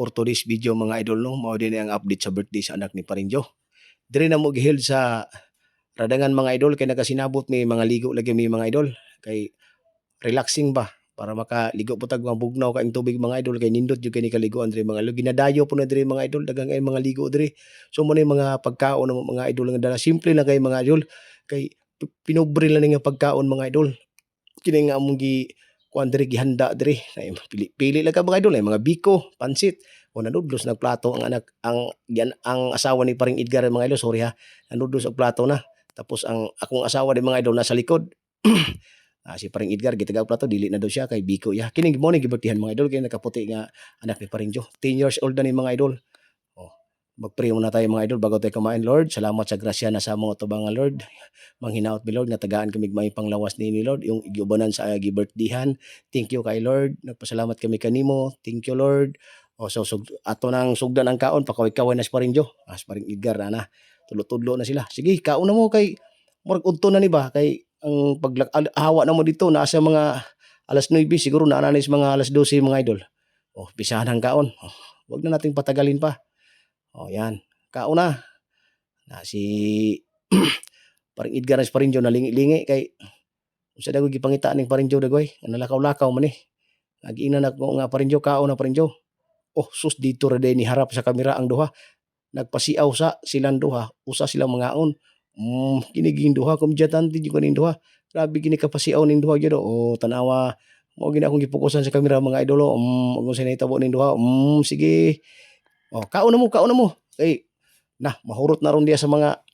for today's video mga idol no? Mao din ang update sa birthday sa anak ni Parinjo. Dire na mo giheld sa radangan mga idol kay nagasinabot may mga ligo lagi may mga idol. Kay relaxing ba para makaligo po tag mga bugnaw kaing tubig mga idol kay nindot jud kay ni kaliguan mga idol ginadayo po na dire mga idol dagang ay mga ligo dire. So mo mga pagkaon ng mga idol nga dala. Simple lang kay mga idol kay pi- pinobre lang nga pagkaon mga idol. Kini nga among gi kuan dire gihanda dire ay pili, pili lang ka mga idol. Ay mga biko pansit. O nanudlos nagplato ang anak ang yan ang asawa ni paring Edgar mga idol. Sorry ha. Nanudlos og plato na. Tapos ang akong asawa din mga idol nasa likod. Ah, si paring Edgar gitagag plato dili na daw siya kay biko. Ya kini mo ni gibertihan mga idol kay nakaputi nga anak ni paring Jo. 10 years old na ni mga idol magpray muna tayo mga idol bago tayo kumain Lord. Salamat sa grasya na sa mga tubangan Lord. Manghinaot mi Lord natagaan kami may panglawas ni ni Lord. Yung giubanan sa gibertihan thank you kay Lord. Nagpasalamat kami kanimo. Thank you Lord. O so, so ato nang sugdan ang kaon. Pakaway-kaway na si paring Jo as paring Edgar na na. Tulo-tudlo na sila. Sige kaon na mo kay murag udto na ni ba? Kay ang paglag na mo dito. Nasa mga alas 9 siguro na na mga alas 12 mga idol. Oh pisahan ang kaon. Oh, wag na nating patagalin pa oh yan. Kaon na na si paring Edgar na si paring Jo nalingi-lingi kay usa dagoy gipangita ning paring Jo dagoy nga nalakaw-lakaw man eh. Nagiinan ako nga paring Jo kaon na paring Jo oh sus dito ra ni harap sa kamera ang duha. Nagpasiaw sa silang duha usa silang mangaon mm kiniging duha kumjatante jud kaning duha. Grabe gini kapasiaw ning duha gyud oh. Tanawa. Mo gina akong gipokusan sa kamera mga idolo. Um kung sa nahitabo ning duha. Um sige oh kaon na mo kaon na mo. Kay nah mahurot na ron diya sa mga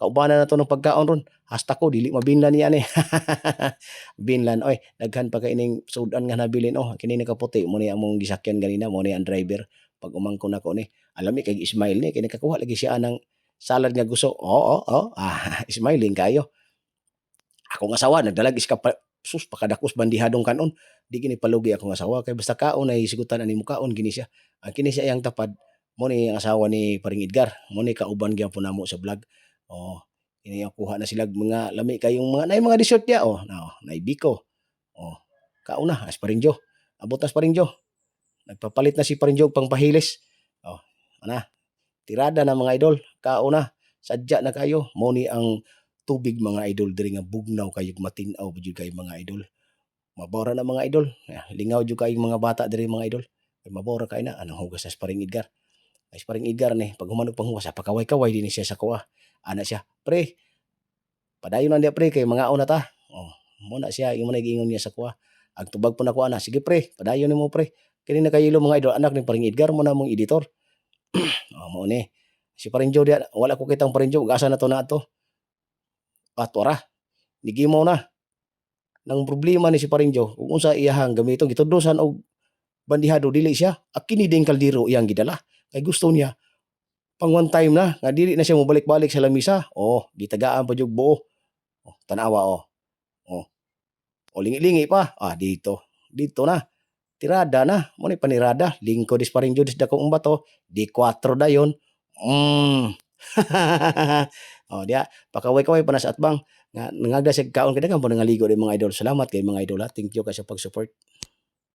kaubanan na to ng pagkaon ron. Hasta ko dili mabinlan niya ni. Binlan. Oy daghan pa kay ining sudan nga nabilin. Oh kini nakaputi mo ni among gisakyan ganina mo ni ang driver. Pag umangkon ako ni. Alam ni kay Ismail ni kay nakakuha lagi siya ng salad nga gusto. Oo oo ah smiling kayo. Akong asawa nagdalag is ka sus pakadakos bandihadong kanon. Di gini palugi akong asawa. Kay basta kaon ay sigutan ani mo kaon gini siya. Ang kini siya yang tapad mo ni ang asawa ni paring Edgar. Mo ni kauban gyapon namo sa vlog. Oh ini ang kuha na sila mga lami kayong mga nay mga dessert ya oh na nay biko. Oh kauna as paring Jo. Abot as paring Jo. Nagpapalit na si paring Jo pang pahilis oh ana tirada na mga idol. Kauna sadya na kayo. Mo ni ang tubig mga idol diri nga bugnaw kayo matinaw jud kay mga idol? Mabora na mga idol. Lingaw jud kay mga bata diri mga idol. Mabora kay na anong hugas sa paring Edgar ay paring Edgar ni pag humanog pang hugas pakaway-kaway din siya sa kuha. Ana siya pre padayon na pre kay mga una ta. Oh mo na siya yung mga ingon niya sa kuha. Ang tubag po na kuha na. Sige pre padayon nimo pre. Kini na kayilo mga idol anak ni paring Edgar mo na mong editor. Oh mo ni. Si paring Joe wala ko kitang paring Joe gasa na to na to at ora nigimo na. Nang problema ni si paring Joe kung unsa iyahang gamiton gitudusan og bandihado dili siya. Akini ding kaldero iyang gidala kay gusto niya pang one time na nga dili na siya mobalik-balik sa lamisa. Oh gitagaan pa jud buo. Oh tanawa oh. Oh. O lingi-lingi pa. Ah dito. Dito na. Tirada na. Mo ni panirada. Lingko dis paring jud dako ang bato di 4 dayon mm. Oh dia pakaway-kaway pa na sa atbang. Nga nangagda sa kaon kada kan po nangaligo din mga idol. Salamat kay mga idol ha. thank you kay sa pag-support